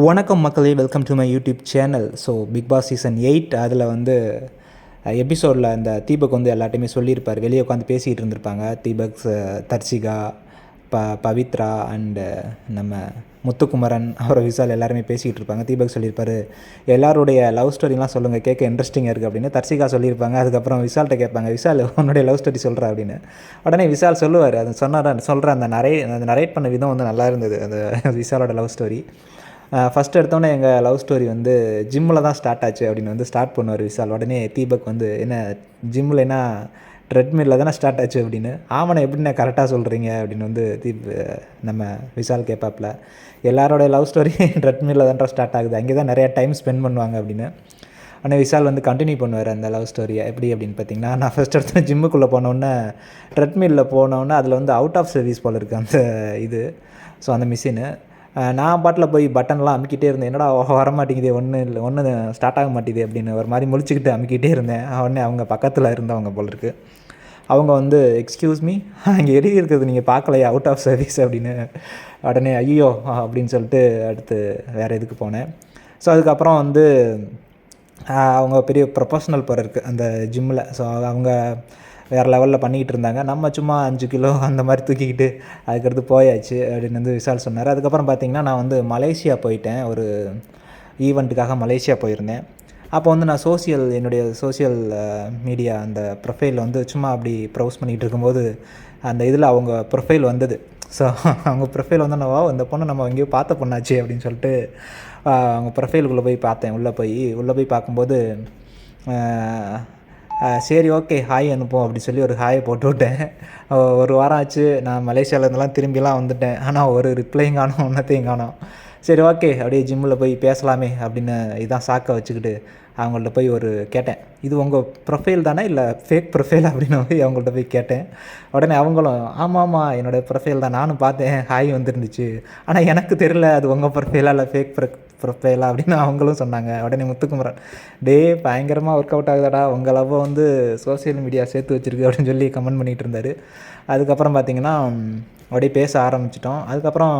வணக்கம் மக்களே welcome to my YouTube channel so Bigg Boss season eight அதில் வந்து எபிசோடில் அந்த தீபக் வந்து எல்லாட்டையுமே சொல்லியிருப்பார். வெளியே உட்காந்து பேசிகிட்டு இருந்திருப்பாங்க. தீபக் தர்சிகா ப பவித்ரா அண்டு நம்ம முத்துக்குமரன் அவரை விசால் எல்லாருமே பேசிகிட்டு இருப்பாங்க. தீபக் சொல்லியிருப்பார் எல்லாருடைய லவ் ஸ்டோரிலாம் சொல்லுங்கள் கேட்க இன்ட்ரெஸ்டிங்காக இருக்குது அப்படின்னு. தர்சிகா சொல்லியிருப்பாங்க. அதுக்கப்புறம் விசால்கிட்ட கேட்பாங்க விசால் உன்னுடைய லவ் ஸ்டோரி சொல்கிறா அப்படின்னு. உடனே விஷால் சொல்லுவார் அது சொன்னார் சொல்கிற அந்த நிறைய அந்த நரேட் பண்ண விதம் வந்து நல்லா இருந்தது அந்த விஷாலோட லவ் ஸ்டோரி ஃபஸ்ட் எடுத்தோன்னே எங்கள் லவ் ஸ்டோரி வந்து ஜிம்மில் தான் ஸ்டார்ட் ஆச்சு அப்படின்னு வந்து ஸ்டார்ட் பண்ணுவார் விஷால் உடனே தீபக் வந்து என்ன ஜிம்மில் என்ன ட்ரெட்மில்ல தானே ஸ்டார்ட் ஆச்சு? அப்படின்னு. ஆமாண்ணே எப்படிண்ணே கரெக்டாக சொல்கிறீங்க அப்படின்னு வந்து தீப் நம்ம விஷால் கேட்பாப்பில் எல்லாரோட லவ் ஸ்டோரி ட்ரெட்மில்ல தான் ஸ்டார்ட் ஆகுது. அங்கே தான் நிறையா டைம் ஸ்பெண்ட் பண்ணுவாங்க அப்படின்னு. ஆனால் விசால் வந்து கண்டினியூ பண்ணுவார் அந்த லவ் ஸ்டோரியை எப்படி அப்படின்னு பார்த்தீங்கன்னா நான் ஃபஸ்ட் எடுத்து ஜிம்முக்குள்ளே போனோன்னே ட்ரெட்மில்ல போனோன்னே அதில் வந்து அவுட் ஆஃப் சர்வீஸ் போல் இருக்குது அந்த இது. ஸோ அந்த மிஷினு நான் பாட்டில் போய் பட்டன்லாம் அமுக்கிட்டே இருந்தேன். என்னடா வர மாட்டேங்குது ஒன்று இல்லை ஒன்று ஸ்டார்ட் ஆக மாட்டேங்குது அப்படின்னு ஒரு மாதிரி முழிச்சுக்கிட்டு அமுக்கிட்டே இருந்தேன். உடனே அவங்க பக்கத்தில் இருந்தவங்க போல் இருக்கு. அவங்க வந்து எக்ஸ்கியூஸ் மீ அங்கே எழுதி இருக்கிறது நீங்கள் பார்க்கலையா அவுட் ஆஃப் சர்வீஸ் அப்படின்னு உடனே ஐயோ அப்படின்னு சொல்லிட்டு அடுத்து வேறு இதுக்கு போனேன். ஸோ அதுக்கப்புறம் வந்து அவங்க பெரிய ப்ரொஃபஷனல் போகிற இருக்குது அந்த ஜிம்மில் ஸோ அவங்க வேறு லெவலில் பண்ணிக்கிட்டு இருந்தாங்க. நம்ம சும்மா அஞ்சு கிலோ அந்த மாதிரி தூக்கிக்கிட்டு அதுக்கடுத்து போயாச்சு அப்படின்னு வந்து விசால் சொன்னார். அதுக்கப்புறம் பார்த்தீங்கன்னா நான் வந்து மலேசியா போயிட்டேன். ஒரு ஈவெண்ட்டுக்காக மலேசியா போயிருந்தேன். அப்போ வந்து நான் சோசியல் என்னுடைய சோஷியல் மீடியா அந்த ப்ரொஃபைலில் வந்து சும்மா அப்படி ப்ரௌஸ் பண்ணிகிட்டு இருக்கும்போது அந்த இதில் அவங்க ப்ரொஃபைல் வந்தது. ஸோ அவங்க ப்ரொஃபைல் வந்து வா இந்த பொண்ணு நம்ம எங்கேயோ பார்த்த பொண்ணாச்சு அப்படின்னு சொல்லிட்டு அவங்க ப்ரொஃபைலுக்குள்ளே போய் பார்த்தேன். உள்ளே போய் உள்ளே போய் பார்க்கும்போது சரி ஓகே ஹாய் அனுப்போம் அப்படின்னு சொல்லி ஒரு ஹாயை போட்டு விட்டேன். ஒரு வாரம் ஆச்சு நான் மலேசியாவிலேருந்துலாம் திரும்பிலாம் வந்துட்டேன். ஆனால் ஒரு ரிப்ளையும் காணும் ஒன்றத்தையும் காணும். சரி ஓகே அப்படியே ஜிம்மில் போய் பேசலாமே அப்படின்னு இதான் சாக்கை வச்சுக்கிட்டு அவங்கள்ட்ட போய் ஒரு கேட்டேன். இது உங்கள் ப்ரொஃபைல் தானே இல்லை ஃபேக் ப்ரொஃபைல் அப்படின்னு போய் அவங்கள்ட்ட போய் கேட்டேன். உடனே அவங்களும் ஆமாம் ஆமாம் என்னோடய ப்ரொஃபைல் தான். நானும் பார்த்தேன் ஹாய் வந்துருந்துச்சு. ஆனால் எனக்கு தெரியல அது உங்கள் ப்ரொஃபைலாக இல்லை ஃபேக் ப்ரொஃபைலா அப்படின்னு அவங்களும் சொன்னாங்க. உடனே முத்துக்குமரன் டே பயங்கரமாக ஒர்க் அவுட் ஆகுதாடா. உங்கள் லவ்வை வந்து சோஷியல் மீடியா சேர்த்து வச்சிருக்கு அப்படின்னு சொல்லி கமெண்ட் பண்ணிகிட்டு இருந்தார். அதுக்கப்புறம் பார்த்தீங்கன்னா உடனே அப்படியே பேச ஆரம்பிச்சிட்டோம். அதுக்கப்புறம்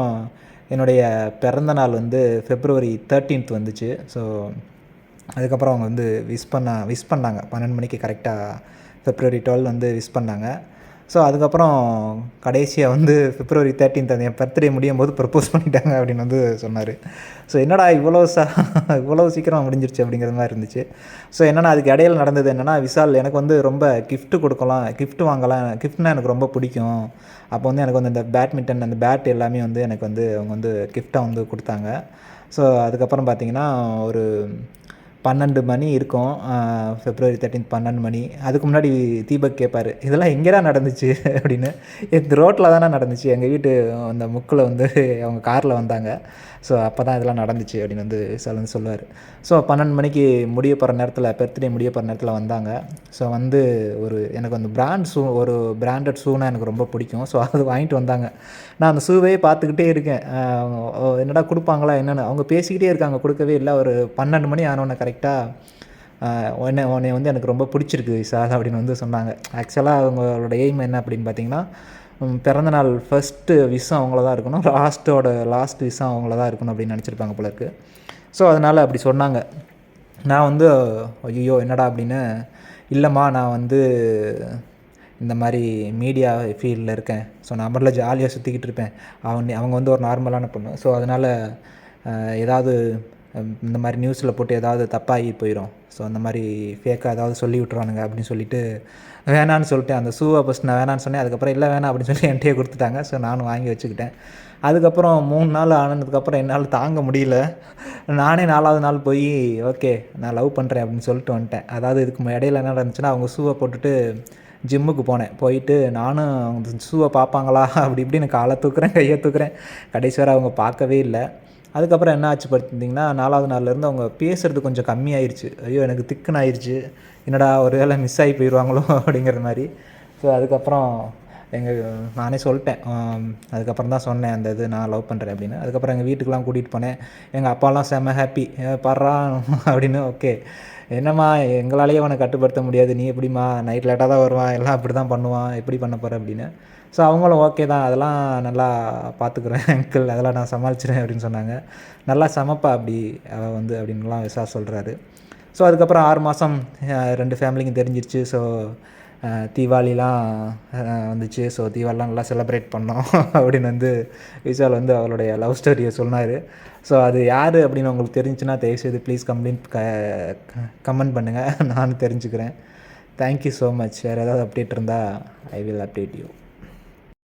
என்னுடைய பிறந்த நாள் வந்து ஃபெப்ரவரி தேர்ட்டீன்த் வந்துச்சு. ஸோ அதுக்கப்புறம் அவங்க வந்து விஷ் பண்ண விஷ் பண்ணாங்க. பன்னெண்டு மணிக்கு கரெக்டாக ஃபெப்ரவரி டுவெல் வந்து விஷ் பண்ணாங்க. ஸோ அதுக்கப்புறம் கடைசியாக வந்து பிப்ரவரி தேர்ட்டீன்த் என் பர்த்டே முடியும் போது ப்ரப்போஸ் பண்ணிட்டாங்க அப்படின்னு வந்து சொன்னார். ஸோ என்னடா இவ்வளோ சா இவ்வளோ சீக்கிரம் முடிஞ்சிருச்சு அப்படிங்கிற மாதிரி இருந்துச்சு. ஸோ என்னென்னா அதுக்கு இடையில நடந்தது என்னென்னா விஷால் எனக்கு வந்து ரொம்ப கிஃப்ட்டு கொடுக்கலாம் கிஃப்ட் வாங்கலாம் கிஃப்ட்னா எனக்கு ரொம்ப பிடிக்கும். அப்போ வந்து எனக்கு வந்து இந்த பேட்மிண்டன் அந்த பேட் எல்லாமே வந்து எனக்கு வந்து அவங்க வந்து கிஃப்டாக வந்து கொடுத்தாங்க. ஸோ அதுக்கப்புறம் பார்த்தீங்கன்னா ஒரு பன்னெண்டு மணி இருக்கும் ஃபெப்ரவரி தேர்ட்டீன் பன்னெண்டு மணி. அதுக்கு முன்னாடி தீபக் கேட்பார் இதெல்லாம் எங்கேடா நடந்துச்சு? அப்படின்னு. இந்த ரோட்டில் தானே நடந்துச்சு. எங்கள் வீட்டு அந்த முக்கில் வந்து அவங்க காரில் வந்தாங்க. ஸோ அப்போ தான் இதெல்லாம் நடந்துச்சு அப்படின்னு வந்து சார் சொல்லுவார். ஸோ பன்னெண்டு மணிக்கு முடிய போகிற நேரத்தில் பர்த்டே முடிய போகிற நேரத்தில் வந்தாங்க. ஸோ வந்து ஒரு எனக்கு அந்த பிராண்ட் ஷூ ஒரு பிராண்டட் ஷூனா எனக்கு ரொம்ப பிடிக்கும். ஸோ அது வாங்கிட்டு வந்தாங்க. நான் அந்த ஷூவே பார்த்துக்கிட்டே இருக்கேன். என்னடா கொடுப்பாங்களா என்னென்னு. அவங்க பேசிக்கிட்டே இருக்காங்க கொடுக்கவே இல்லை. ஒரு பன்னெண்டு மணி ஆனோடனே கரெக்டாக உன்னை உன்னை வந்து எனக்கு ரொம்ப பிடிச்சிருக்கு சார் அப்படின்னு வந்து சொன்னாங்க. ஆக்சுவலாக அவங்களோட எய்ம் என்ன அப்படின்னு பார்த்தீங்கன்னா பிறந்தநாள் ஃபஸ்ட்டு விஷம் அவங்கள தான் இருக்கணும். லாஸ்ட்டோட லாஸ்ட் விஷம் அவங்கள தான் இருக்கணும் அப்படின்னு நினச்சிருப்பாங்க போல இருக்குது ஸோ அதனால் அப்படி சொன்னாங்க. நான் வந்து ஐயோ என்னடா அப்படின்னு இல்லைம்மா நான் வந்து இந்த மாதிரி மீடியா ஃபீல்டில் இருக்கேன். ஸோ நான் மட்டும் ஜாலியாக சுற்றிக்கிட்டு இருப்பேன். அவன் அவங்க வந்து ஒரு நார்மலான பொண்ணு. ஸோ அதனால் ஏதாவது இந்த மாதிரி நியூஸில் போட்டு ஏதாவது தப்பாகி போயிடும் ஸோ அந்த மாதிரி ஃபேக்காக ஏதாவது சொல்லி விட்ருவானுங்க அப்படின்னு சொல்லிட்டு வேணான்னு சொல்லிட்டு அந்த ஷூவை ஃபஸ்ட் நான் வேணான்னு சொன்னேன். அதுக்கப்புறம் இல்லை வேணாம் அப்படின்னு சொல்லி என்கிட்டயே கொடுத்துட்டாங்க. ஸோ நானும் வாங்கி வச்சுக்கிட்டேன். அதுக்கப்புறம் மூணு நாள் ஆனதுக்கப்புறம் என்னால் தாங்க முடியல. நானே நாலாவது நாள் போய் ஓகே நான் லவ் பண்ணுறேன் அப்படின்னு சொல்லிட்டு வந்துட்டேன். அதாவது இதுக்கு இடையில என்ன நடந்துச்சுன்னா அவங்க ஷூவை போட்டுட்டு ஜிம்முக்கு போனேன். போயிட்டு நானும் அவங்க ஷூவை பார்ப்பாங்களா? அப்படி இப்படின்னு காலை தூக்குறேன் கையை தூக்குறேன். கடைசி வரை அவங்க பார்க்கவே இல்லை. அதுக்கப்புறம் என்ன ஆச்சு பார்த்தீங்கன்னா நாலாவது நாள்லேருந்து அவங்க பேசுகிறது கொஞ்சம் கம்மியாயிருச்சு. ஐயோ எனக்கு திக்குன்னு ஆயிடுச்சு என்னடா ஒரு வேளை மிஸ் ஆகி போயிடுவாங்களோ அப்படிங்கிற மாதிரி. ஸோ அதுக்கப்புறம் எங்கள் நானே சொல்லிட்டேன். அதுக்கப்புறம் தான் சொன்னேன் அந்த இது நான் லவ் பண்ணுறேன் அப்படின்னு. அதுக்கப்புறம் எங்கள் வீட்டுக்கெலாம் கூட்டிகிட்டு போனேன். எங்கள் அப்பாலாம் செம்ம ஹாப்பி பாடுறா அப்படின்னு ஓகே. என்னம்மா எங்களாலேயே அவனை கட்டுப்படுத்த முடியாது. நீ எப்படிம்மா? நைட் லேட்டாக தான் வருவான். எல்லாம் அப்படி தான் பண்ணுவான். எப்படி பண்ண போகிற அப்படின்னு. ஸோ அவங்களும் ஓகே தான். அதெல்லாம் நல்லா பார்த்துக்குறேன் அங்கிள் அதெல்லாம் நான் சமாளிச்சிடுறேன் அப்படின்னு சொன்னாங்க. நல்லா சமைப்பா அப்படி அவள் வந்து அப்படின்லாம் விசா சொல்கிறாரு ஸோ அதுக்கப்புறம் ஆறு மாதம் ரெண்டு ஃபேமிலிக்கும் தெரிஞ்சிருச்சு. ஸோ தீபாவளிலாம் வந்துச்சு. ஸோ தீபாவளிலாம் நல்லா செலப்ரேட் பண்ணோம் அப்படின்னு வந்து விஷால் வந்து அவளுடைய லவ் ஸ்டோரியை சொன்னார். ஸோ அது யார் அப்படின்னு உங்களுக்கு தெரிஞ்சுன்னா தயவுசெய்து ப்ளீஸ் கம்ப்ளைண்ட் க கமெண்ட் பண்ணுங்கள் நானும் தெரிஞ்சுக்கிறேன். தேங்க்யூ ஸோ மச் வேறு ஏதாவது அப்டேட் இருந்தால் ஐ வில் அப்டேட் யூ